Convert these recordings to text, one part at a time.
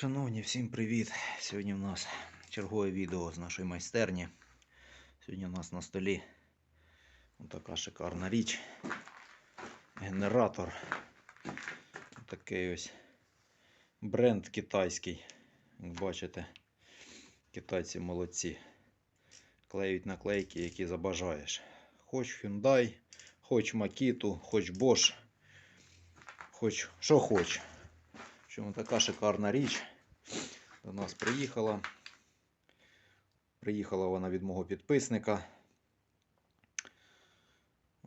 Шановні, всім привіт! Сьогодні в нас чергове відео з нашої майстерні. Сьогодні у нас на столі така шикарна річ. Генератор. Такий ось бренд китайський. Як бачите, китайці молодці. Клеють наклейки, які забажаєш. Хоч Hyundai, хоч Makita, хоч Bosch, хоч що хоч. Общем, така шикарна річ до нас приїхала. Приїхала вона від мого підписника.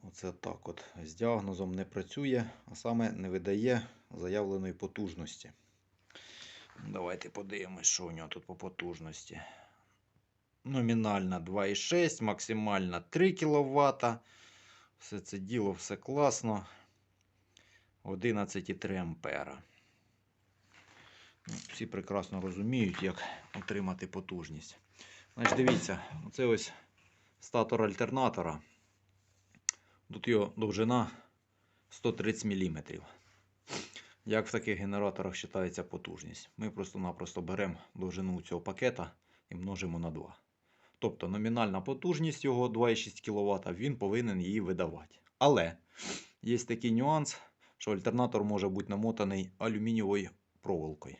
Оце так от. З діагнозом не працює, а саме не видає заявленої потужності. Давайте подивимось, що у нього тут по потужності. Номінальна 2,6, максимальна 3 кВт. Все це діло, все класно. 11,3 ампера. Ну, Всі прекрасно розуміють, як отримати потужність. Значить, дивіться, це ось статор альтернатора. Тут його довжина 130 мм. Як в таких генераторах вважається потужність? Ми просто-напросто беремо довжину цього пакета і множимо на 2. Тобто номінальна потужність його 2,6 кВт, він повинен її видавати. Але є такий нюанс, що альтернатор може бути намотаний алюмінієвою проволокою.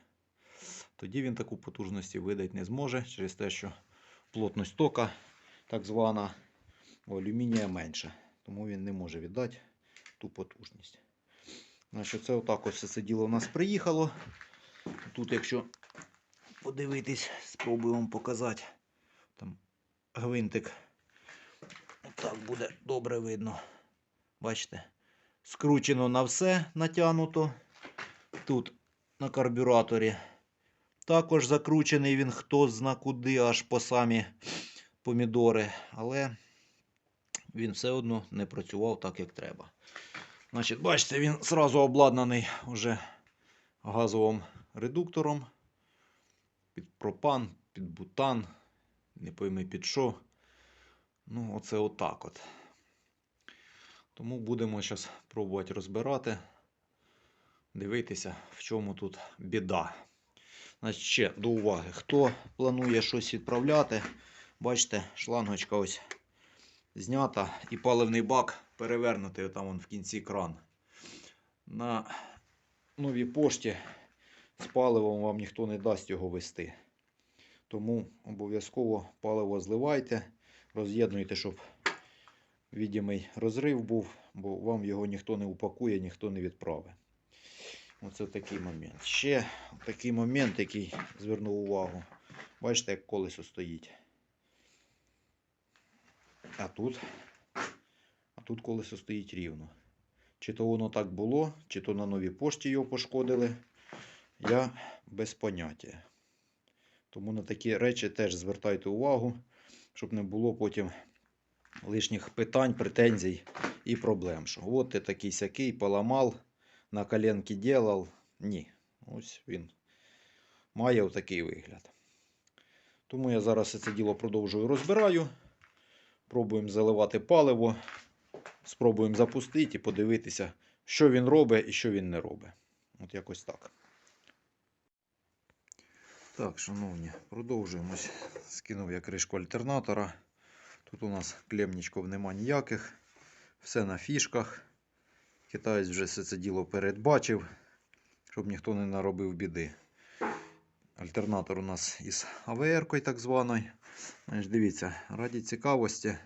Тоді він таку потужність видати не зможе через те, що плотність тока, так звана, алюмінія менша. Тому він не може віддати ту потужність. Значить, це отак ось це діло у нас приїхало. Тут, якщо подивитись, спробую вам показати. Там гвинтик. Отак буде добре видно. Бачите? Скручено на все натягнуто. Тут на карбюраторі. Також закручений він хто зна куди, аж по самі помідори. Але він все одно не працював так, як треба. Значить, бачите, він зразу обладнаний уже газовим редуктором. Під пропан, під бутан. Не пойми під що. Ну, оце отак от. Тому будемо зараз пробувати розбирати, дивитися, в чому тут біда. Значить, ще до уваги, хто планує щось відправляти, бачите, шлангочка ось знята і паливний бак перевернутий там вон в кінці кран. На новій пошті з паливом вам ніхто не дасть його вести. Тому обов'язково паливо зливайте, роз'єднуйте, щоб відомий розрив був, бо вам його ніхто не упакує, ніхто не відправить. Оце такий момент. Ще такий момент, який звернув увагу. Бачите, як колесо стоїть. А тут, а тут колесо стоїть рівно. Чи то воно так було, чи то на новій пошті його пошкодили. Я без поняття. Тому на такі речі теж звертайте увагу, щоб не було потім лишніх питань, претензій і проблем. Що от ти такий сякий, поламав на коленки делал. Ні. Ось він має такий вигляд. Тому я зараз це діло продовжую розбираю. Пробуємо заливати паливо. Спробуємо запустити і подивитися, що він робить і що він не робить. От якось так. Так, шановні, продовжуємось. Скинув я кришку альтернатора. Тут у нас клемничків нема ніяких. Все на фішках. Китаєць вже все це діло передбачив, щоб ніхто не наробив біди. Альтернатор у нас із АВР-кою так званою. Дивіться, раді цікавості,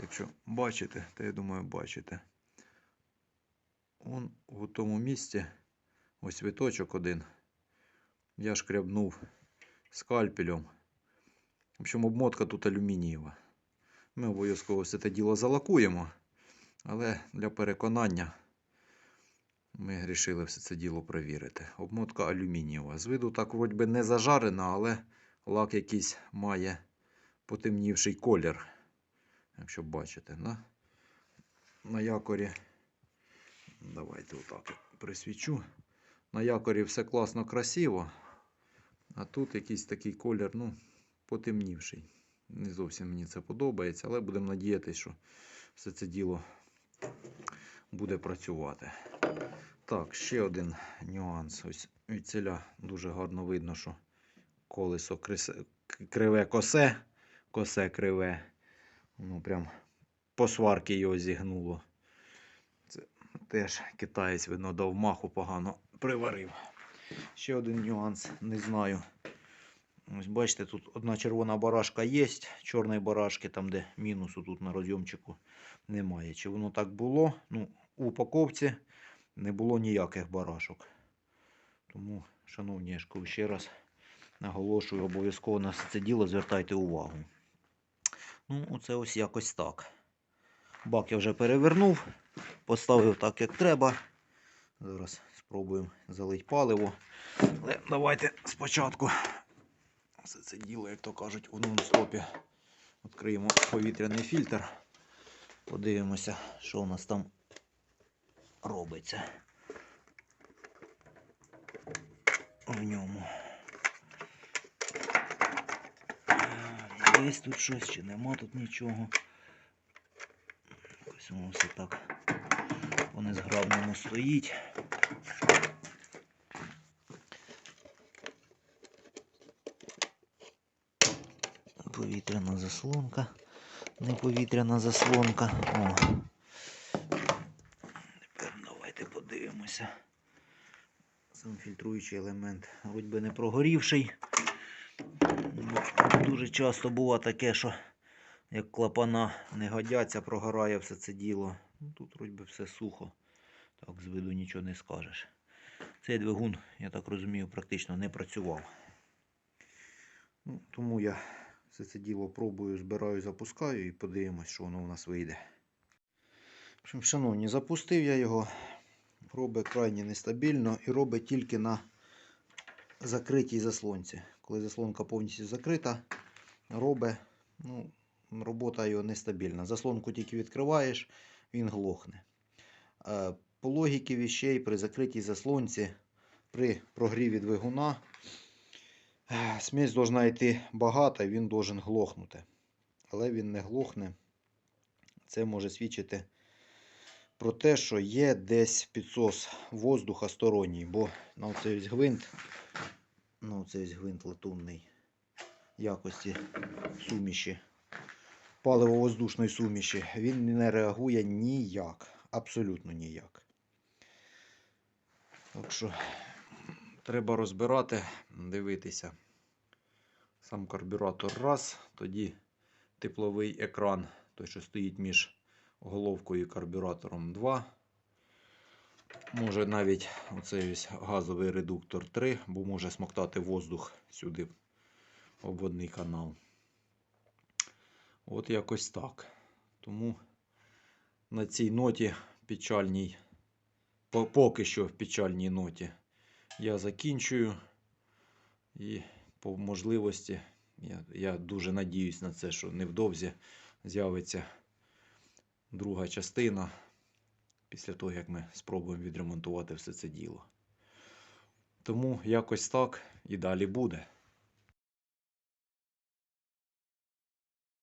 якщо бачите, то я думаю, бачите. Он у тому місці, ось виточок один. Я шкрябнув скальпелем. В общем, обмотка тут алюмінієва. Ми обов'язково все це діло залакуємо. Але для переконання ми вирішили все це діло перевірити. Обмотка алюмінієва. З виду так вроді би не зажарена, але лак якийсь має потемнівший колір. Якщо бачите, на, на якорі. Давайте отак присвічу. На якорі все класно красиво. А тут якийсь такий колір, ну, потемнівший. Не зовсім мені це подобається, але будемо надіятися, що все це діло буде працювати. Так, ще один нюанс. Ось від ціля дуже гарно видно, що колесо крисе- криве косе, косе криве. Ну, прям по сварки його зігнуло. Це теж китаєць, видно, дав маху погано приварив. Ще один нюанс, не знаю. Ось бачите, тут одна червона барашка є, чорної барашки, там де мінусу тут на розйомчику немає. Чи воно так було? Ну, у упаковці не було ніяких барашок. Тому, шановні, я ще раз наголошую, обов'язково на це діло звертайте увагу. Ну, оце ось якось так. Бак я вже перевернув, поставив так, як треба. Зараз спробуємо залити паливо. Але давайте спочатку все це діло, як то кажуть, у нон-стопі. Відкриємо повітряний фільтр. Подивимося, що у нас там робиться в ньому. Є тут щось чи нема тут нічого. Ось воно все так по незграбному стоїть. Повітряна заслонка. Не повітряна заслонка. О. Тепер давайте подивимося. Сам фільтруючий елемент, хоч би не прогорівший. Дуже часто буває таке, що як клапана не годяться, прогорає все це діло. Ну, тут вроді все сухо. Так, з виду нічого не скажеш. Цей двигун, я так розумію, практично не працював. Ну, тому я все це діло пробую, збираю, запускаю і подивимось, що воно у нас вийде. Шановні, запустив я його. Робить крайне нестабільно і робить тільки на закритій заслонці. Коли заслонка повністю закрита, робить, ну, робота його нестабільна. Заслонку тільки відкриваєш, він глохне. Е, По логіки віщей при закритій заслонці, при прогріві двигуна, смесь должна йти багато, він должен глохнути. Але він не глохне. Це може свідчити про те, що є десь підсос воздуха сторонній, бо на ось гвинт, на ось гвинт латунний якості суміші, паливо-воздушної суміші, він не реагує ніяк, абсолютно ніяк. Так що треба розбирати, дивитися. Сам карбюратор раз, тоді тепловий екран, той, що стоїть між головкою і карбюратором 2. Може навіть оцей газовий редуктор 3, бо може смоктати воздух сюди обводний канал. От якось так. Тому на цій ноті печальній, поки що в печальній ноті, я закінчую. І по можливості, я, я дуже надіюсь на це, що невдовзі з'явиться друга частина після того, як ми спробуємо відремонтувати все це діло. Тому якось так і далі буде.